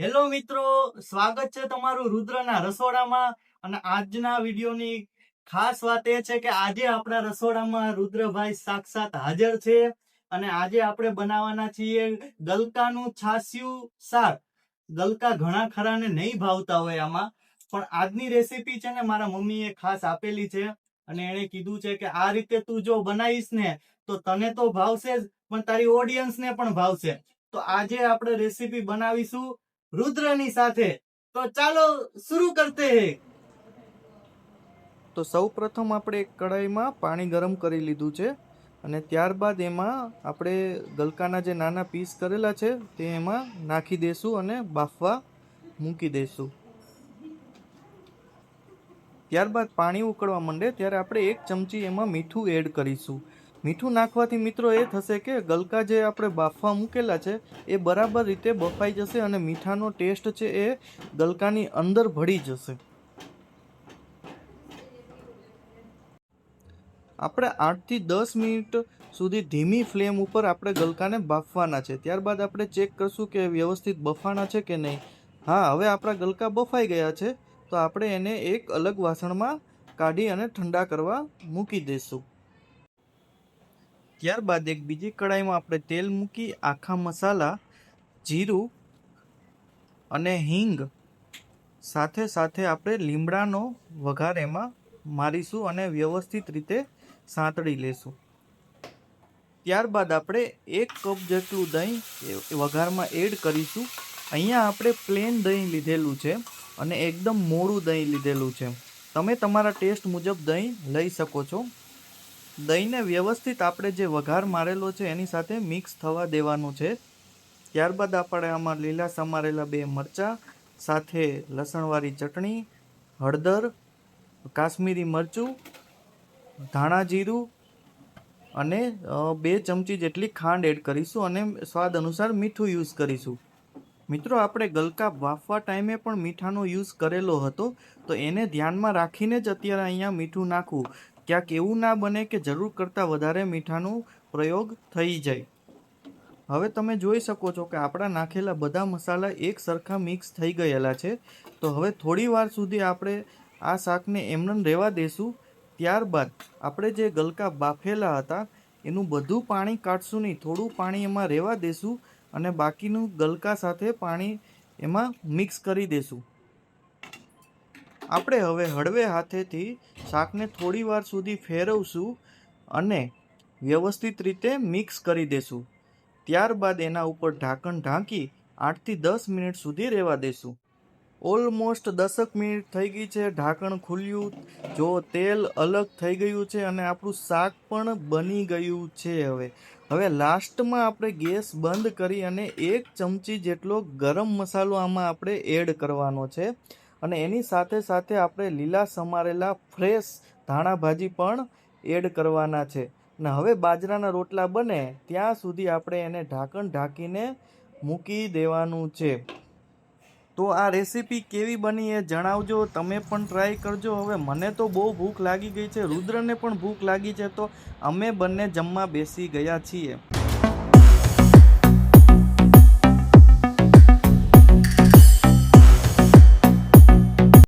Hello મિત્રો, સ્વાગત છે તમારું રુદ્રના રસોડામાં. અને આજના વિડીયોની ખાસ વાત એ છે કે આજે આપણા રસોડામાં રુદ્રભાઈ સાક્ષાત હાજર છે. અને આજે આપણે બનાવવાના છીએ ગલકાનું છાસ્યું શાક. ગલકા ઘણા ખરાને નહીં ભાવતા હોય આમાં, પણ આજની રેસીપી છે ને મારા મમ્મીએ ખાસ આપેલી છે. અને એણે કીધું છે કે આ રીતે તું જો બનાવીશ ને, તો તને તો ભાવશે જ, પણ તારી ઓડિયન્સને પણ ભાવશે. તો આજે આપણે રેસીપી બનાવીશું રુદ્રની સાથે. તો ચાલો શરૂ કરતે હે. તો સૌ પ્રથમ આપણે એક કડાઈમાં પાણી ગરમ કરી લીધું છે અને ત્યારબાદ એમાં આપણે ગલકાના જે નાના પીસ કરેલા છે તે એમાં નાખી દઈશું અને બાફવા મૂકી દઈશું ત્યારબાદ પાણી ઉકળવા માંડે, ત્યારે આપણે એક ચમચી એમાં મીઠું એડ કરીશું. મીઠું નાખવાથી મિત્રો એ થશે કે ગલકા જે આપણે બાફવા મૂકેલા છે, એ બરાબર રીતે બફાઈ જશે અને મીઠાનો ટેસ્ટ છે એ ગલકાની અંદર ભળી જશે. આપણે આઠથી દસ મિનિટ સુધી ધીમી ફ્લેમ ઉપર આપણે ગલકાને બાફવાના છે. ત્યારબાદ આપણે ચેક કરશું કે વ્યવસ્થિત બફાણા છે કે નહીં. હા, હવે આપણા ગલકા બફાઈ ગયા છે, તો આપણે એને એક અલગ વાસણમાં કાઢી અને ઠંડા કરવા મૂકી દઈશું. ત્યારબાદ એક બીજી કઢાઈમાં આપણે તેલ મૂકી આખા મસાલા, જીરું અને હિંગ સાથે સાથે આપણે લીમડાનો વઘાર એમાં મારીશું અને વ્યવસ્થિત રીતે સાંતળી લેશું. ત્યારબાદ આપણે એક કપ જેટલું દહીં વઘારમાં એડ કરીશું. અહીંયા આપણે પ્લેન દહીં લીધેલું છે અને એકદમ મોડું દહીં લીધેલું છે. તમે તમારા ટેસ્ટ મુજબ દહીં લઈ શકો છો. દહીંને વ્યવસ્થિત આપણે જે વઘાર મારેલો છે એની સાથે મિક્સ થવા દેવાનું છે. ત્યારબાદ આપણે આમાં લીલા સમારેલા બે મરચાં, સાથે લસણવાળી ચટણી, હળદર, કાશ્મીરી મરચું, ધાણા જીરું અને બે ચમચી જેટલી ખાંડ એડ કરીશું અને સ્વાદ અનુસાર મીઠું યુઝ કરીશું. મિત્રો, આપણે ગલકા બાફવા ટાઈમે પણ મીઠાનો યુઝ કરેલો હતો, તો એને ધ્યાનમાં રાખીને જ અત્યારે અહીંયા મીઠું નાખવું. ક્યાંક એવું ના બને કે જરૂર કરતાં વધારે મીઠાનો પ્રયોગ થઈ જાય. હવે તમે જોઈ શકો છો કે આપણા નાખેલા બધા મસાલા એક સરખા મિક્સ થઈ ગયેલા છે. તો હવે થોડી વાર સુધી આપણે આ શાકને એમને રહેવા દેશું. ત્યારબાદ આપણે જે ગલકા બાફેલા હતા, એનું બધું પાણી કાઢશું નહીં. થોડું પાણી એમાં રહેવા દેશું અને બાકીનું ગલકા સાથે પાણી એમાં મિક્સ કરી દેશું. આપણે હવે હળવે હાથેથી શાકને થોડી વાર સુધી ફેરવશું અને વ્યવસ્થિત રીતે મિક્સ કરી દેશું. ત્યારબાદ એના ઉપર ઢાંકણ ઢાંકી આઠથી દસ મિનિટ સુધી રહેવા દેશું. ઓલમોસ્ટ દસક મિનિટ થઈ ગઈ છે, ઢાંકણ ખુલ્યું. જો તેલ અલગ થઈ ગયું છે અને આપણું શાક પણ બની ગયું છે હવે. હવે લાસ્ટમાં આપણે ગેસ બંધ કરી અને એક ચમચી જેટલો ગરમ મસાલો આમાં આપણે એડ કરવાનો છે. અને એની સાથે સાથે આપણે લીલા સમારેલા ફ્રેશ ધાણા ભાજી પણ એડ કરવાના છે. અને હવે બાજરાના રોટલા બને, ત્યાં સુધી આપણે એને ઢાંકણ ઢાંકીને મૂકી દેવાનું છે. તો આ રેસીપી કેવી બની એ જણાવજો, તમે પણ ટ્રાય કરજો. હવે મને તો બહુ ભૂખ લાગી ગઈ છે, રુદ્રને પણ ભૂખ લાગી છે, તો અમે બંને જમવા બેસી ગયા છીએ.